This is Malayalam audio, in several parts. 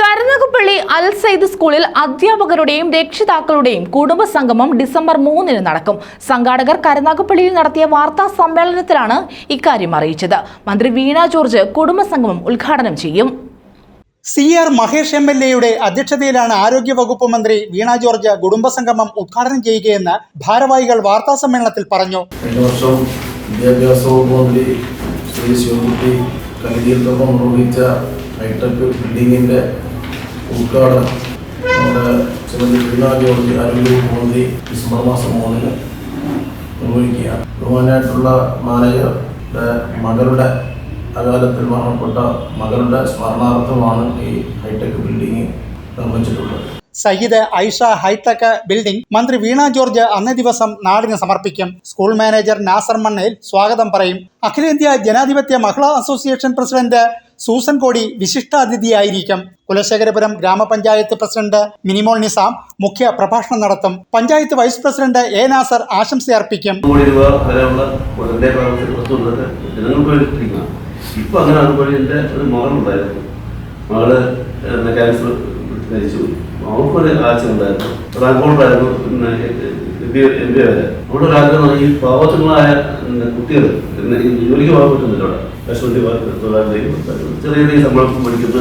കരുനാഗപ്പള്ളി അൽ സയ്ദ് സ്കൂളിൽ അധ്യാപകരുടെയും രക്ഷിതാക്കളുടെയും കുടുംബസംഗമം ഡിസംബർ മൂന്നിന് നടക്കും. സംഘാടകർ കരുനാഗപ്പള്ളിയിൽ നടത്തിയ വാർത്താ സമ്മേളനത്തിലാണ് ഇക്കാര്യം അറിയിച്ചത്. മന്ത്രി വീണ ജോർജ് കുടുംബസംഗമം ഉദ്ഘാടനം ചെയ്യും. C R Mahesh M L എയുടെ അധ്യക്ഷതയിലാണ് ആരോഗ്യവകുപ്പ് മന്ത്രി വീണ ജോർജ് കുടുംബസംഗമം ഉദ്ഘാടനം ചെയ്യുകയെന്ന് ഭാരവാഹികൾ വാർത്താ സമ്മേളനത്തിൽ പറഞ്ഞു. കഴിഞ്ഞ വർഷം വിദ്യാഭ്യാസ വകുപ്പ് മന്ത്രി ശ്രീ ശിവകുട്ടി കലിതീർത്ഥം നിർവഹിച്ച ഹൈടെക് ബിൽഡിങ്ങിന്റെ ഉദ്ഘാടനം നമ്മുടെ ശ്രീമതി വീണ ജോർജ് ആരോഗ്യവകുപ്പ് മന്ത്രി ഡിസംബർ മാസം മൂന്നിന് നിർവഹിക്കുകയാണ്. ബഹുമാനായിട്ടുള്ള മാനേജറുടെ മകളുടെ അകാലത്തിൽ മരണപ്പെട്ട മകളുടെ സ്മരണാർത്ഥമാണ് ഈ ഹൈടെക് ബിൽഡിംഗ് നിർമ്മിച്ചിട്ടുള്ളത്. സയ്യിദ് ഐഷ ഹൈടെക് ബിൽഡിംഗ് മന്ത്രി വീണ ജോർജ് അന്നേ ദിവസം നാടിന് സമർപ്പിക്കും. സ്കൂൾ മാനേജർ നാസർ മണ്ണയിൽ സ്വാഗതം പറയും. അഖിലേന്ത്യാ ജനാധിപത്യ മഹിളാ അസോസിയേഷൻ പ്രസിഡന്റ് സൂസൻ കോടി വിശിഷ്ടാതിഥിയായിരിക്കും. കുലശേഖരപുരം ഗ്രാമപഞ്ചായത്ത് പ്രസിഡന്റ് മിനിമോൾ നിസാം മുഖ്യ പ്രഭാഷണം നടത്തും. Panchayat vice president A Nasar ആശംസയർപ്പിക്കും. അർപ്പിക്കും അങ്ങനെ അതുപോലെ മകൾ ക്യാൻസർ മരിച്ചു. അവൾക്കൊരു ആശയം ഉണ്ടായിരുന്നു. റാങ്കോട്ടായിരുന്നു പിന്നെ ബി എം വരെ നമ്മുടെ ഒരു ആഗ്രഹം ഈ പാവത്തുകളായ പിന്നെ കുട്ടികൾ ജോലിക്ക് പോകാൻ പറ്റുന്നില്ല അവിടെ. കശുവണ്ടി ചെറിയ ചെറിയ ശമ്പളം പഠിക്കുന്ന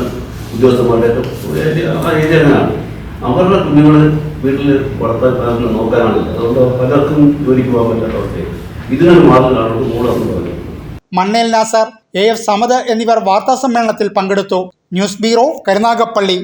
ഉദ്യോഗസ്ഥന്മാരുടെയൊക്കെ ആ ഏരിയ അവരുടെ കുഞ്ഞുങ്ങൾ വീട്ടിൽ വളർത്താൻ അതുകൊണ്ട് പലർക്കും ജോലിക്ക് പോകാൻ പറ്റാത്ത അവസ്ഥയാണ് ഇതിനൊരു മാർഗം കാണുന്നത് മൂടാന്ന് പറഞ്ഞു. മണ്ണേൽ നാസർ എ എഫ് സമദ് എന്നിവർ വാർത്താ സമ്മേളനത്തിൽ പങ്കെടുത്തു. News bureau Karunagappally.